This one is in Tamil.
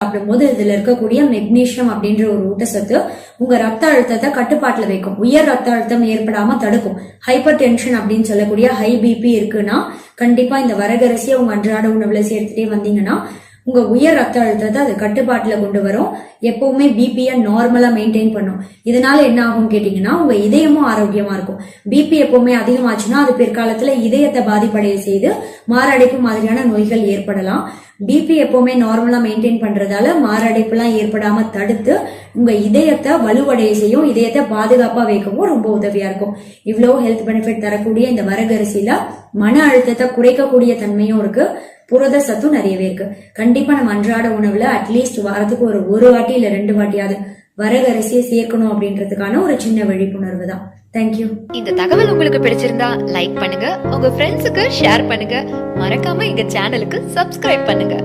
சாப்பிடும்போது இதுல இருக்கக்கூடிய மெக்னீசியம் அப்படின்ற ஒரு ஊட்டச்சத்து உங்க ரத்த அழுத்தத்தை கட்டுப்பாட்டுல வைக்கும். உயர் ரத்த அழுத்தம் ஏற்படாம தடுக்கும். ஹைப்பர் டென்ஷன் அப்படின்னு சொல்லக்கூடிய ஹை பிபி இருக்குன்னா கண்டிப்பா இந்த வரகரிசியை உங்க அன்றாட உணவுல சேர்த்துட்டே வந்தீங்கன்னா உங்க உயர் ரத்த அழுத்தத்தை அது கட்டுப்பாட்டுல கொண்டு வரும். எப்பவுமே பிபியை நார்மலா மெயின்டைன் பண்ணும். இதனால என்ன ஆகும் கேட்டீங்கன்னா உங்க இதயமும் ஆரோக்கியமா இருக்கும். பிபி எப்பவுமே அதிகமாச்சுன்னா அது பிற்காலத்துல இதயத்தை பாதிப்படைய செய்து மாரடைப்பு மாதிரியான நோய்கள் ஏற்படலாம். பிபி எப்பவுமே நார்மலா மெயின்டைன் பண்றதால மாரடைப்புலாம் ஏற்படாம தடுத்து உங்க இதயத்தை வலுவடைய செய்யும் இதயத்தை பாதுகாப்பா வைக்கவும் ரொம்ப உதவியா இருக்கும். இவ்வளவு ஹெல்த் பெனிஃபிட் தரக்கூடிய இந்த வரகரிசியில மன அழுத்தத்தை குறைக்கக்கூடிய தன்மையும் இருக்கு. புரத சத்தும் நிறையவே இருக்கு. கண்டிப்பா நம்ம அன்றாட உணவுல அட்லீஸ்ட் வாரத்துக்கு ஒரு ஒரு வாட்டி இல்ல ரெண்டு வாட்டியாவது வரகரிசியை சேர்க்கணும் அப்படின்றதுக்கான ஒரு சின்ன விழிப்புணர்வு தான். தேங்க்யூ இந்த தகவல் உங்களுக்கு பிடிச்சிருந்தா லைக் பண்ணுங்க. உங்க ஃப்ரெண்ட்ஸுக்கு ஷேர் பண்ணுங்க. மறக்காம எங்க சேனலுக்கு சப்ஸ்கிரைப் பண்ணுங்க.